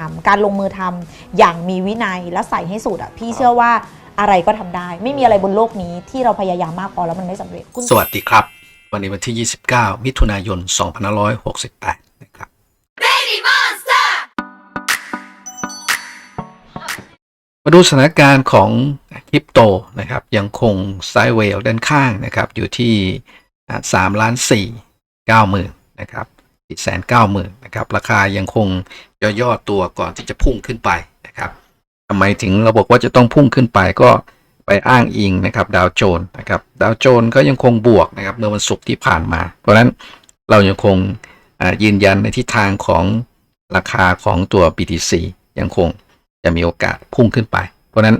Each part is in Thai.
ทำการลงมือทำอย่างมีวินัยและใส่ให้สุดอะพี่เชื่อว่าอะไรก็ทำได้ ไม่มีอะไรบนโลกนี้ที่เราพยายามมากพอแล้วมันไม่สำเร็จคุณสวัสดีครับ วันนี้วันที่ 29 มิถุนายน 2568 นะครับมาดูสถานการณ์ของคริปโตนะครับ ยังคงไซด์เวลด้านข้างนะครับ อยู่ที่สามล้านสี่เก้าหมื่นนะครับ อีกแสนเก้าหมื่นนะครับราคายังคงย่อๆตัวก่อนที่จะพุ่งขึ้นไปนะครับทำไมถึงเราบอกว่าจะต้องพุ่งขึ้นไปก็ไปอ้างอิงนะครับดาวโจนส์นะครับดาวโจนส์ก็ยังคงบวกนะครับเมื่อวันศุกร์ที่ผ่านมา เพราะฉะนั้นเรายังคงยืนยันในทิศทางของราคาของตัว BTC ยังคงจะมีโอกาสพุ่งขึ้นไป เพราะฉะนั้น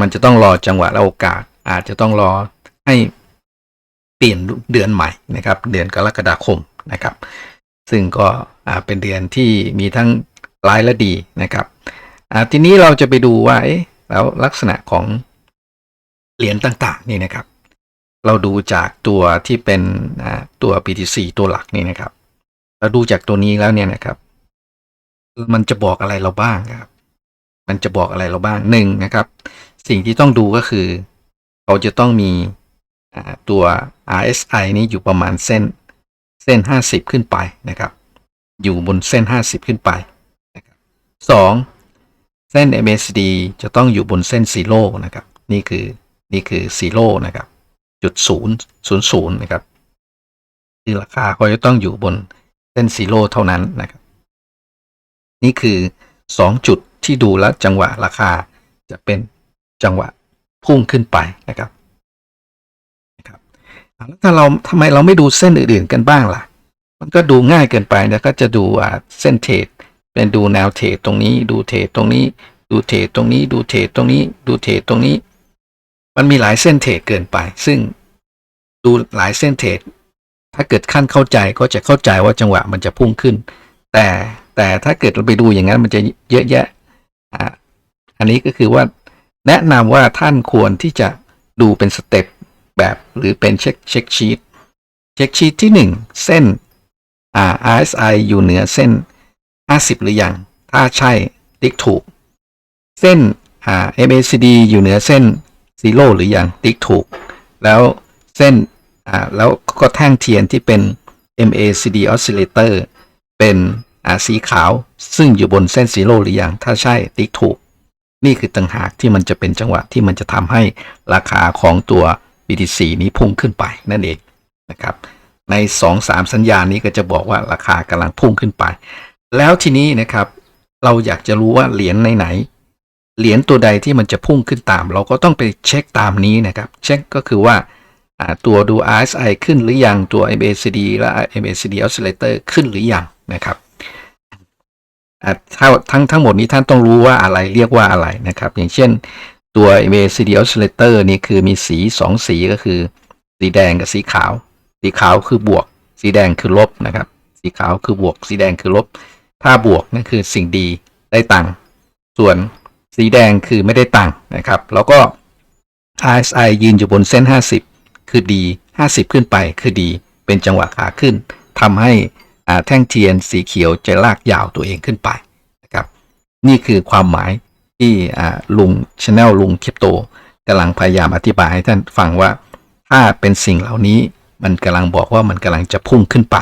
มันจะต้องรอจังหวะและโอกาส อาจจะต้องรอให้เปลี่ยนเดือนใหม่นะครับ เดือนกรกฎาคม นะครับ ซึ่งก็เป็นเดือนที่มีทั้งร้ายและดีนะครับทีนี้เราจะไปดูว่าแล้วลักษณะของเหรียญต่างๆนี่นะครับ เราดูจากตัวที่เป็นตัว BTC ตัวหลักนี่นะครับ เราดูจากตัวนี้แล้วเนี่ยนะครับ มันจะบอกอะไรเราบ้างครับ มันจะบอกอะไรเราบ้างหนึ่งนะครับ สิ่งที่ต้องดูก็คือเขาจะต้องมีตัว RSI นี้อยู่ประมาณเส้น เส้น 50 ขึ้นไปนะครับ อยู่บนเส้น 50 ขึ้นไปนะครับสองเส้น MACD จะต้องอยู่บนเส้นซีโร่นะครับ นี่คือนี่คือซีโร่นะครับ จุดศูนย์ศูนย์ศูนย์นะครับคือราคาเขาจะต้องอยู่บนเส้นซีโร่เท่านั้นนะครับ นี่คือสองจุดที่ดูแล้วจังหวะราคาจะเป็นจังหวะพุ่งขึ้นไปนะครับ ถ้าเราทำไมเราไม่ดูเส้นอื่นๆกันบ้างล่ะ มันก็ดูง่ายเกินไปนะก็จะดูเส้นเทรดเป็นดูแนวเทรดตรงนี้ ดูเทรดตรงนี้ ดูเทรดตรงนี้ ดูเทรดตรงนี้ ดูเทรดตรงนี้ มันมีหลายเส้นเทรดเกินไป ซึ่งดูหลายเส้นเทรดถ้าเกิดขั้นเข้าใจก็จะเข้าใจว่าจังหวะมันจะพุ่งขึ้น แต่แต่ถ้าเกิดเราไปดูอย่างนั้นมันจะเยอะแยะอ่าอันนี้ก็คือว่าแนะนำว่าท่านควรที่จะดูเป็นสเต็ป แบบหรือเป็นเช็คเช็คชีตเช็คชีตที่ 1 เส้นอ่า RSI อยู่เหนือเส้น 50 หรือยัง ถ้าใช่ติ๊กถูก เส้นอ่า MACD อยู่เหนือเส้นซีโร่หรือยังติ๊กถูก แล้วเส้นอ่าแล้วก็แท่งเทียนที่เป็น MACD oscillator เป็นอ่าสีขาว ซึ่งอยู่บนเส้นซีโร่หรือยัง ถ้าใช่ติ๊กถูก นี่คือต่างหากที่มันจะเป็นจังหวะที่มันจะทำให้ราคาของตัว BTC นี้พุ่งขึ้นไปนั่นเองนะครับใน2-3สัญญาณนี้ก็จะบอกว่าราคากำลังพุ่งขึ้นไป แล้วทีนี้นะครับเราอยากจะรู้ว่าเหรียญไหนเหรียญตัวใดที่มันจะพุ่งขึ้นตาม เราก็ต้องไปเช็คตามนี้นะครับ เช็คก็คือว่าตัวดู RSI ขึ้นหรือยังตัว MACD และ MACD oscillator ขึ้นหรือยังนะครับถ้าทั้งทั้งหมดนี้ท่านต้องรู้ว่าอะไรเรียกว่าอะไรนะครับ อย่างเช่น ตัว MACD oscillator นี่คือมีสี 2 สีก็คือ สีแดงกับสีขาว สีขาวคือบวก สีแดงคือลบนะครับ สีขาวคือบวก สีแดงคือลบ ถ้าบวกนั่นคือสิ่งดีได้ตังค์ส่วนสีแดงคือไม่ได้ตังค์นะครับ แล้วก็ RSI ยืนอยู่บนเส้น 50 คือดี 50 ขึ้นไปคือดี เป็นจังหวะขาขึ้นทำให้แท่งเทียนสีเขียวจะลากยาวตัวเองขึ้นไปนะครับ นี่คือความหมาย ที่ลุงชาแนลลุงคริปโตกำลังพยายามอธิบายให้ท่านฟังว่า ถ้าเป็นสิ่งเหล่านี้มันกำลังบอกว่ามันกำลังจะพุ่งขึ้นไป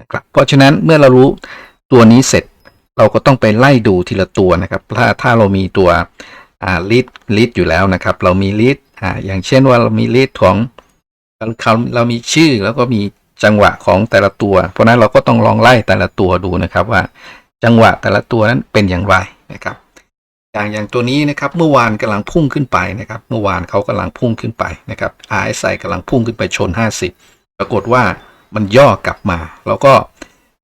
นะครับเพราะฉะนั้นเมื่อเรารู้ตัวนี้เสร็จเราก็ต้องไปไล่ดูทีละตัวนะครับ ถ้าถ้าเรามีตัวลิดลิดอยู่แล้วนะครับ เรามีลิดอ่าอย่างเช่นว่าเรามีลิดของเราเรามีชื่อแล้วก็มีจังหวะของแต่ละตัว เพราะนั้นเราก็ต้องลองไล่แต่ละตัวดูนะครับว่าจังหวะแต่ละตัวนั้นเป็นอย่างไรนะครับ อย่างอย่างตัวนี้นะครับเมื่อวานกำลังพุ่งขึ้นไปนะครับ เมื่อวานเขากำลังพุ่งขึ้นไปนะครับ RSI กำลังพุ่งขึ้นไปชน 50 ปรากฏว่ามันย่อกลับมา แล้วก็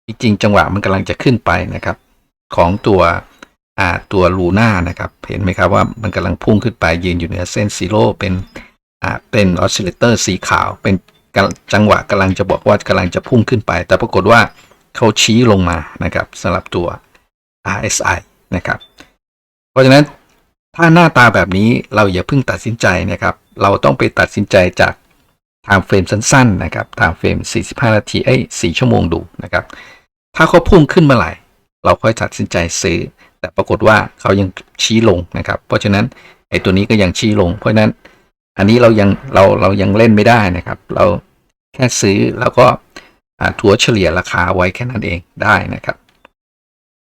จริงจังหวะมันกำลังจะขึ้นไปนะครับ ของตัวอ่าตัวลูน่านะครับ เห็นไหมครับว่ามันกำลังพุ่งขึ้นไปยืนอยู่เหนือเส้นซีโร่เป็นอ่าเป็นออสซิเลเตอร์สีขาว เป็นจังหวะกำลังจะบอกว่ากำลังจะพุ่งขึ้นไป แต่ปรากฏว่าเขาชี้ลงมานะครับสำหรับตัว RSI นะครับ เพราะฉะนั้นถ้าหน้าตาแบบนี้เราอย่าเพิ่งตัดสินใจนะครับ เราต้องไปตัดสินใจจากไทม์เฟรมสั้นๆนะครับไทม์เฟรม 45 นาทีเอ้ย4ชั่วโมงดูนะครับ ถ้าเขาพุ่งขึ้นเมื่อไหร่ เราค่อยตัดสินใจซื้อ แต่ปรากฏว่าเขายังชี้ลงนะครับ เพราะฉะนั้นไอ้ตัวนี้ก็ยังชี้ลง เพราะฉะนั้นอันนี้เรายังเราเรายังเล่นไม่ได้นะครับ เราแค่ซื้อแล้วก็อ่าถัวเฉลี่ยราคาไว้แค่นั้นเองได้นะครับ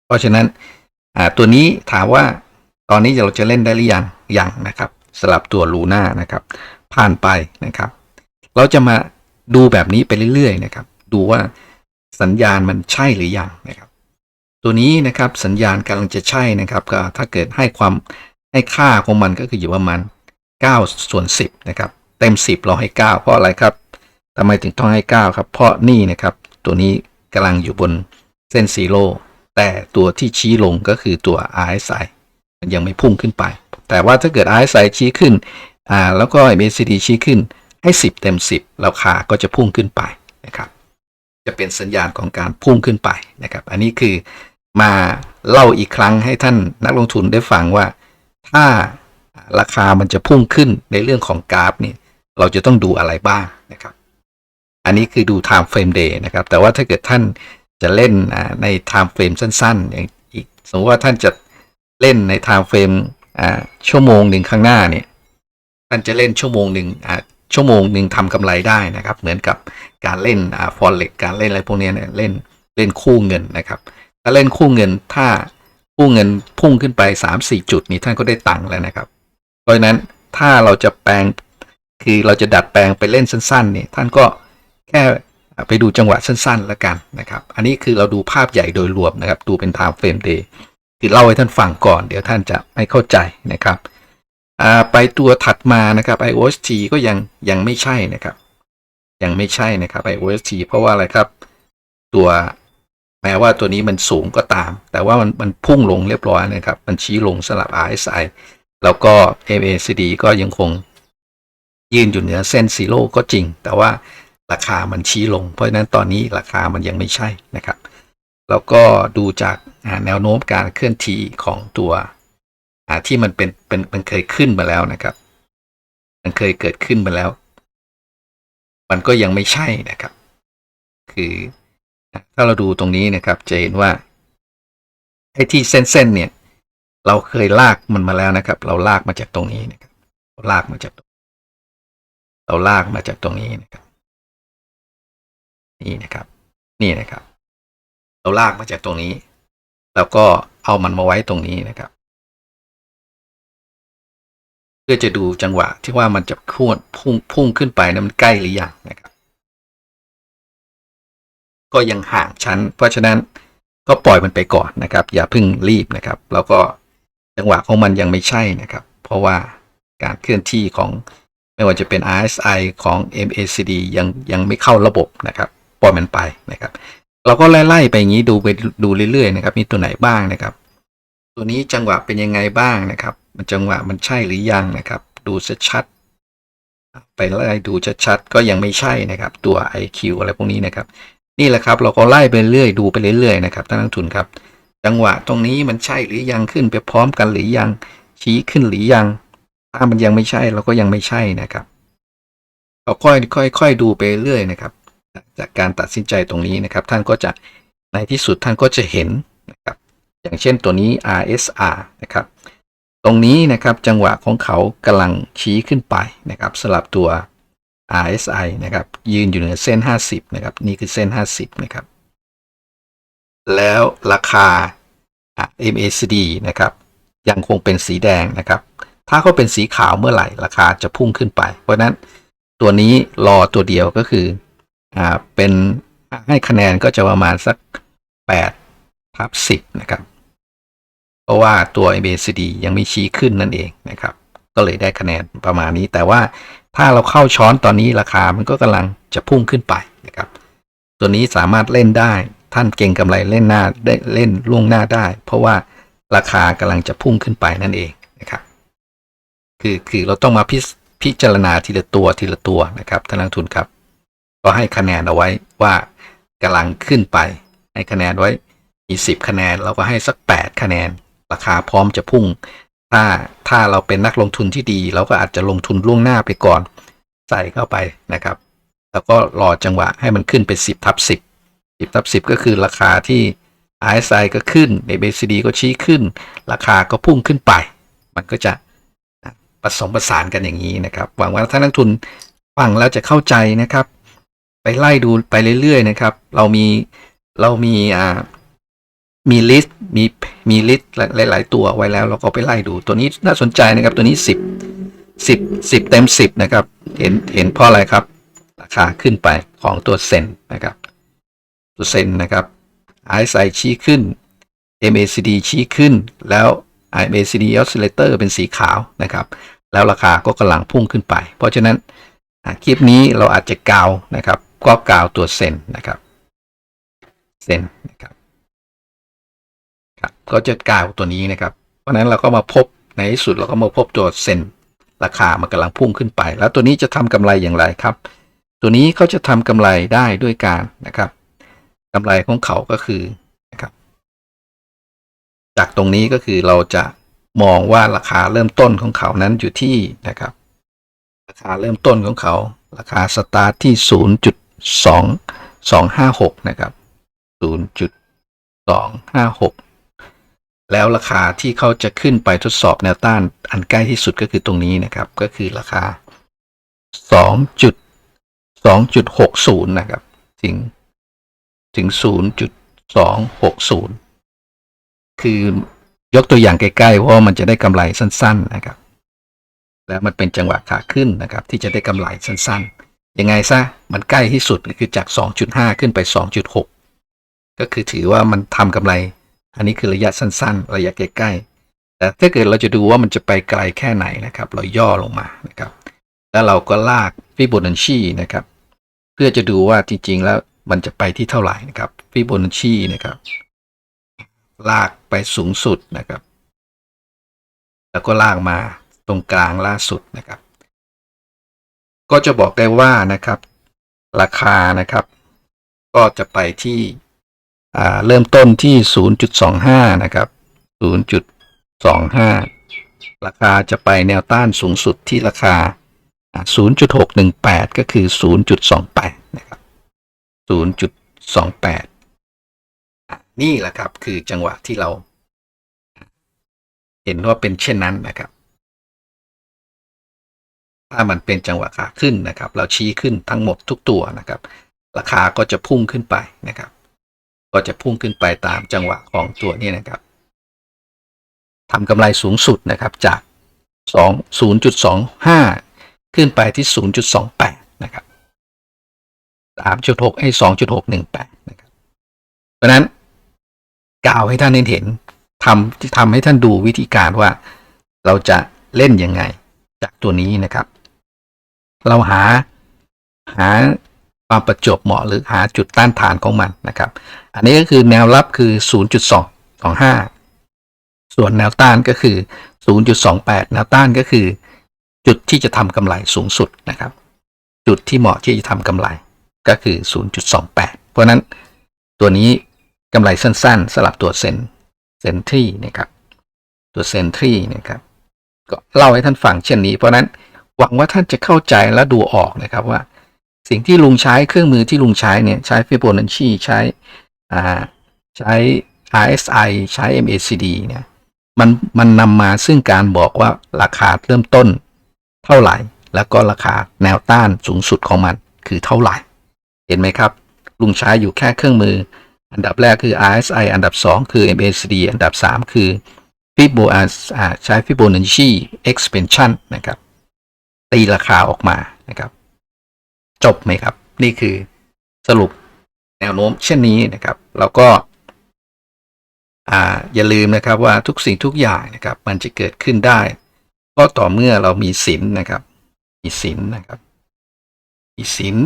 เพราะฉะนั้นตัวนี้ถามว่า ตอนนี้เราจะเล่นได้หรือยังยังนะครับสลับตัวลูน่านะครับ ผ่านไปนะครับ เราจะมาดูแบบนี้ไปเรื่อยๆนะครับ ดูว่าสัญญาณมันใช่หรือยังนะครับ ตัวนี้นะครับสัญญาณกำลังจะใช่นะครับก็ถ้าเกิดให้ความให้ค่าของมันก็คืออยู่ประมาณ9ส่วน10นะครับเต็ม 10 เราให้ 9 เพราะอะไรครับทำไมถึงต้องให้ 9 ครับ เพราะนี่นะครับตัวนี้กำลังอยู่บนเส้นซีโร่แต่ตัวที่ชี้ลงก็คือตัว RSI ยังไม่พุ่งขึ้นไป แต่ว่าถ้าเกิด RSI ชี้ขึ้นอ่าแล้วก็ MACD ชี้ขึ้นให้ 10 เต็ม 10 ราคาก็จะพุ่งขึ้นไปนะครับ จะเป็นสัญญาณของการพุ่งขึ้นไปนะครับ อันนี้คือมาเล่าอีกครั้งให้ท่านนักลงทุนได้ฟังว่า ถ้าราคามันจะพุ่งขึ้นในเรื่องของกราฟเนี่ยเราจะต้องดูอะไรบ้างนะครับ อันนี้คือดู time frame day นะครับ แต่ว่าถ้าเกิดท่านจะเล่นอ่าใน time frame สั้นๆอย่างอีก สมมติว่าท่านจะ เล่นใน time frame อ่าชั่วโมงหนึ่งข้างหน้าเนี่ยท่านจะเล่นชั่วโมงหนึ่งอ่าชั่วโมงหนึ่งทำกำไรได้นะครับ เหมือนกับการเล่นอ่า forex กการเล่นอะไรพวกนี้เนี่ยเล่นเล่นคู่เงินนะครับ ถ้าเล่นคู่เงินถ้าคู่เงินพุ่งขึ้นไป 3 4 จุดนี้ท่านก็ได้ตังค์แล้วนะครับ เพราะฉะนั้นถ้าเราจะแปลงคือเราจะดัดแปลงไปเล่นสั้นๆเนี่ยท่านก็แค่ไปดูจังหวะสั้นๆแล้วกันนะครับ อันนี้คือเราดูภาพใหญ่โดยรวมนะครับ ดูเป็น time frame day คือเล่าให้ท่านฟังก่อน เดี๋ยวท่านจะไม่เข้าใจนะครับไปตัวถัดมานะครับ IOST ก็ยังยังไม่ใช่นะครับ ยังไม่ใช่นะครับ IOST เพราะว่าอะไรครับ ตัวแม้ว่าตัวนี้มันสูงก็ตาม แต่ว่ามันมันพุ่งลงเรียบร้อยนะครับ มันชี้ลงสลับ RSI แล้วก็ MACD ก็ยังคงยืนอยู่เหนือเส้นซีโร่ก็จริง แต่ว่าราคามันชี้ลง เพราะฉะนั้นตอนนี้ราคามันยังไม่ใช่นะครับ แล้วก็ดูจากแนวโน้มการเคลื่อนที่ของตัวที่มันเป็นเป็นมันเคยขึ้นมาแล้วนะครับ มันเคยเกิดขึ้นมาแล้ว มันก็ยังไม่ใช่นะครับ คือถ้าเราดูตรงนี้นะครับ จะเห็นว่าไอ้ที่เส้นๆเนี่ย เราเคยลากมันมาแล้วนะครับ เราลากมาจากตรงนี้นะครับเราลากมาจากตรงเราลากมาจากตรงนี้นะครับ นี่นะครับ นี่นะครับ เราลากมาจากตรงนี้ แล้วก็เอามันมาไว้ตรงนี้นะครับ เพื่อจะดูจังหวะที่ว่ามันจะพุ่งพุ่งพุ่งขึ้นไปนะมันใกล้หรือยังนะครับ ก็ยังห่างชั้น เพราะฉะนั้นก็ปล่อยมันไปก่อนนะครับ อย่าเพิ่งรีบนะครับ แล้วก็จังหวะของมันยังไม่ใช่นะครับ เพราะว่าการเคลื่อนที่ของไม่ว่าจะเป็น RSI ของ MACD ยังยังไม่เข้าระบบนะครับ ปล่อยมันไปนะครับ เราก็ไล่ๆไปอย่างนี้ดูไปดูเรื่อยๆนะครับ มีตัวไหนบ้างนะครับ ตัวนี้จังหวะเป็นยังไงบ้างนะครับ มันจังหวะมันใช่หรือยังนะครับ ดูชัดๆไปไล่ดูชัดๆก็ยังไม่ใช่นะครับ ตัว IQ อะไรพวกนี้นะครับ นี่แหละครับ เราก็ไล่ไปเรื่อยดูไปเรื่อยๆนะครับท่านนักลงทุนครับ จังหวะตรงนี้มันใช่หรือยังขึ้นไปพร้อมกันหรือยังชี้ขึ้นหรือยังถ้ามันยังไม่ใช่เราก็ยังไม่ใช่นะครับเราค่อยค่อยค่อยดูไปเรื่อยนะครับ จากการตัดสินใจตรงนี้นะครับ ท่านก็จะในที่สุดท่านก็จะเห็นนะครับ อย่างเช่นตัวนี้ RSR นะครับ ตรงนี้นะครับจังหวะของเขากำลังชี้ขึ้นไปนะครับสลับตัว RSI นะครับ ยืนอยู่เหนือเส้น 50 นะครับ นี่คือเส้น 50 นะครับ แล้วราคา MACD นะครับ ยังคงเป็นสีแดงนะครับ ถ้าเขาเป็นสีขาวเมื่อไหร่ ราคาจะพุ่งขึ้นไป เพราะฉะนั้นตัวนี้รอตัวเดียวก็คือ อ่าเป็นให้คะแนนก็จะประมาณสัก8ทับ10 นะครับ เพราะว่าตัว MACD ยังไม่ชี้ขึ้นนั่นเองนะครับ ก็เลยได้คะแนนประมาณนี้ แต่ว่าถ้าเราเข้าช้อนตอนนี้ราคามันก็กำลังจะพุ่งขึ้นไปนะครับ ตัวนี้สามารถเล่นได้ท่านเก่งกำไรเล่นหน้าได้เล่นล่วงหน้าได้ เพราะว่าราคากำลังจะพุ่งขึ้นไปนั่นเองนะครับ คือคือเราต้องมาพิพจารณาทีละตัวทีละตัวนะครับท่านนักลงทุนครับ ก็ให้คะแนนเอาไว้ว่ากำลังขึ้นไป ให้คะแนนไว้มีสิบคะแนนเราก็ให้สักแปดคะแนน ราคาพร้อมจะพุ่ง ถ้าถ้าเราเป็นนักลงทุนที่ดี เราก็อาจจะลงทุนล่วงหน้าไปก่อน ใส่เข้าไปนะครับ แล้วก็รอจังหวะให้มันขึ้นไป 10ทับ10 10ทับ10 ก็คือราคาที่ RSI ก็ขึ้น MACD ก็ชี้ขึ้น ราคาก็พุ่งขึ้นไป มันก็จะผสมผสานกันอย่างนี้นะครับ หวังว่าท่านนักทุนฟังแล้วจะเข้าใจนะครับ ไปไล่ดูไปเรื่อยๆนะครับ เรามีเรามีอ่ามีลิสต์มีมีลิสต์หลาย ๆ ตัวไว้แล้วเราก็ไปไล่ดูตัวนี้น่าสนใจนะครับตัวนี้สิบสิบสิบเต็มสิบนะครับ เห็นเห็นเพราะอะไรครับ ราคาขึ้นไปของตัวเซนนะครับ ตัวเซนนะครับ RSI ชี้ขึ้น MACD ชี้ขึ้นแล้ว MACD oscillator เป็นสีขาวนะครับ แล้วราคาก็กำลังพุ่งขึ้นไป เพราะฉะนั้นคลิปนี้เราอาจจะกาวนะครับ ก็กล่าวตัวเซนนะครับเซนนะครับครับก็จะกล่าวตัวนี้นะครับ เพราะฉะนั้นเราก็มาพบในที่สุดเราก็มาพบตัวเซนราคามันกำลังพุ่งขึ้นไป แล้วตัวนี้จะทำกำไรอย่างไรครับ ตัวนี้เขาจะทำกำไรได้ด้วยการนะครับกำไรของเขาก็คือนะครับ จากตรงนี้ก็คือเราจะมองว่าราคาเริ่มต้นของเขานั้นอยู่ที่นะครับ ราคาเริ่มต้นของเขา ราคาสตาร์ทที่ 2 256 นะครับ 0.256 แล้วราคาที่เขาจะขึ้นไปทดสอบแนวต้านอันใกล้ที่สุดก็คือตรงนี้นะครับ ก็คือราคา 2.2.60 นะครับ ถึงถึง 0.260 คือยกตัวอย่างใกล้ๆเพราะว่ามันจะได้กำไรสั้น ๆ นะครับ แล้วมันเป็นจังหวะขาขึ้นนะครับ ที่จะได้กำไรสั้น ๆ ยังไงซะมันใกล้ที่สุดคือจาก 2.5 ขึ้นไป 2.6 ก็คือถือว่ามันทำกำไร อันนี้คือระยะสั้น ๆ ระยะใกล้ๆแต่ถ้าเกิดเราจะดูว่ามันจะไปไกลแค่ไหนนะครับ เราย่อลงมานะครับ แล้วเราก็ลากฟิโบนัชชีนะครับ เพื่อจะดูว่าจริงๆแล้วมันจะไปที่เท่าไหร่นะครับฟิโบนัชชีนะครับ ลากไปสูงสุดนะครับ แล้วก็ลากมาตรงกลางล่าสุดนะครับ ก็จะบอกได้ว่านะครับ ราคานะครับ ก็จะไปที่เริ่มต้นที่ 0.25 นะครับ 0.25 ราคาจะไปแนวต้านสูงสุดที่ราคา 0.618 ก็คือ 0.28 นะครับ 0.28 นี่แหละครับคือจังหวะที่เรา เห็นว่าเป็นเช่นนั้นนะครับ ถ้ามันเป็นจังหวะขาขึ้นนะครับ เราชี้ขึ้นทั้งหมดทุกตัวนะครับ ราคาก็จะพุ่งขึ้นไปนะครับ ก็จะพุ่งขึ้นไปตามจังหวะของตัวนี้นะครับทำกำไรสูงสุดนะครับจาก 2 0.25 ขึ้นไปที่ 0.28 นะครับ 3.6ไอ้2.618 นะครับ เพราะฉะนั้นกล่าวให้ท่านเห็นทำทำให้ท่านดูวิธีการว่าเราจะเล่นยังไงจากตัวนี้นะครับ เราหาหาความประจบเหมาะหรือหาจุดต้านทานของมันนะครับ อันนี้ก็คือแนวรับคือ 0.225 ส่วนแนวต้านก็คือ 0.28 แนวต้านก็คือ จุดที่จะทำกำไรสูงสุดนะครับ จุดที่เหมาะที่จะทำกำไรก็คือ 0.28 เพราะฉะนั้นตัวนี้กำไรสั้นๆ สลับตัวเซนเซนทรีนะครับ ตัวเซนทรีนะครับก็เล่าให้ท่านฟังเช่นนี้เพราะนั้น หวังว่าท่านจะเข้าใจและดูออกนะครับว่า สิ่งที่ลุงใช้เครื่องมือที่ลุงใช้เนี่ยใช้ฟิโบนัชชีใช้อ่าใช้ RSI ใช้ MACD เนี่ยมันมันนำมาซึ่งการบอกว่าราคาเริ่มต้นเท่าไหร่ แล้วก็ราคาแนวต้านสูงสุดของมันคือเท่าไหร่ เห็นไหมครับ ลุงใช้อยู่แค่เครื่องมือ อันดับแรกคือ RSI อันดับ 2 คือ MACD อันดับ 3 คือ Fibo อ่าใช้ Fibonacci expansion นะครับ ตีราคาออกมานะครับ จบไหมครับ นี่คือสรุปแนวโน้มเช่นนี้นะครับ แล้วก็อ่าอย่าลืมนะครับว่าทุกสิ่งทุกอย่างนะครับ มันจะเกิดขึ้นได้ ก็ต่อเมื่อเรามีศีลนะครับ มีศีลนะครับ มีศีล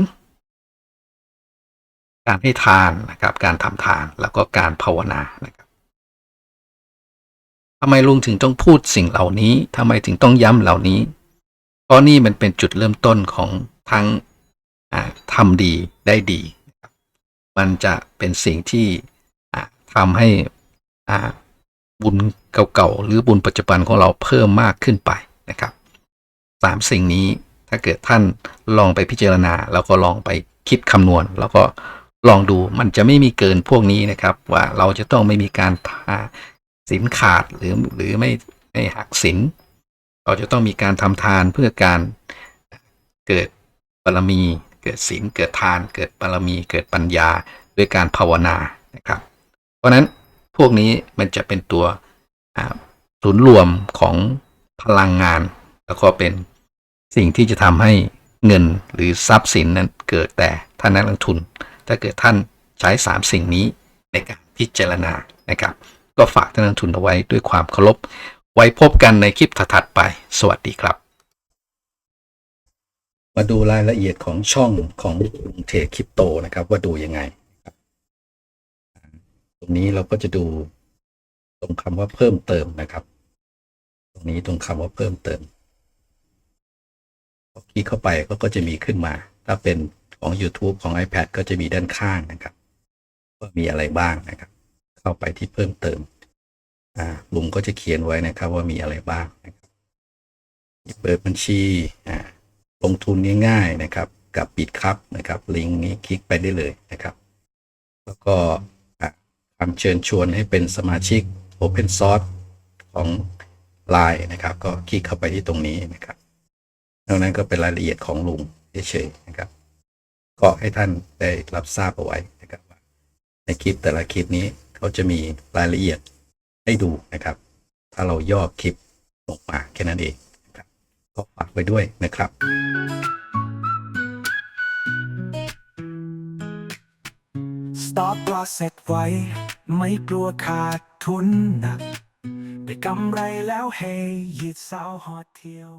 การให้ทานนะครับ การทำทานแล้วก็การภาวนานะครับทำไมลุงถึงต้องพูดสิ่งเหล่านี้ทำไมถึงต้องย้ำเหล่านี้ เพราะนี่มันเป็นจุดเริ่มต้นของทั้งทำดีได้ดี มันจะเป็นสิ่งที่ทำให้บุญเก่าๆหรือบุญปัจจุบันของเราเพิ่มมากขึ้นไปนะครับสามสิ่งนี้ถ้าเกิดท่านลองไปพิจารณา แล้วก็ลองไปคิดคำนวณ แล้วก็ลองดูมันจะไม่มีเกินพวกนี้นะครับ ว่าเราจะต้องไม่มีการาสินขาดหรือหรือไม่ไม่หักสิน เราจะต้องมีการทำทานเพื่อการเกิดบารมี เกิดศีลเกิดทาน เกิดบารมี เกิดปัญญาด้วยการภาวนานะครับ เพราะฉะนั้นพวกนี้มันจะเป็นตัวศูนย์รวมของพลังงาน แล้วก็เป็นสิ่งที่จะทำให้เงินหรือทรัพย์สินนั้นเกิดแต่ท่านนักลงทุน ถ้าเกิดท่านใช้ 3 สิ่งนี้ในการพิจารณานะครับ ก็ฝากท่านนักลงทุนเอาไว้ด้วยความเคารพ ไว้พบกันในคลิปถัดไป สวัสดีครับ มาดูรายละเอียดของช่องของลุงเทคริปโตนะครับ ว่าดูยังไง ตรงนี้เราก็จะดูตรงคำว่าเพิ่มเติมนะครับ ตรงนี้ตรงคำว่าเพิ่มเติมคลิกเข้าไปก็ก็จะมีขึ้นมา ถ้าเป็นของ YouTube ของ iPad ก็จะมีด้านข้างนะครับ ว่ามีอะไรบ้างนะครับ เข้าไปที่เพิ่มเติม ลุงก็จะเขียนไว้นะครับว่ามีอะไรบ้างนะครับเปิดบัญชีลงทุนง่ายๆนะครับกับปิดครับนะครับลิงก์นี้คลิกไปได้เลยนะครับ แล้วก็คำเชิญชวนให้เป็นสมาชิก Open Source ของ Line นะครับ ก็คลิกเข้าไปที่ตรงนี้นะครับนอกนั้นก็เป็นรายละเอียดของลุงเฉยๆนะครับ ก็ให้ท่านได้รับทราบเอาไว้นะครับในคลิปแต่ละคลิปนี้เขาจะมีรายละเอียด ให้ดูนะครับ ถ้าเราย่อคลิปออกมาแค่นั้นเองนะครับก็ฝากไว้ด้วยนะครับ Stop loss เสร็จไว้ ไม่กลัวขาดทุนหนัก ไปกำไรแล้วเฮยิดสาวหอดเที่ยว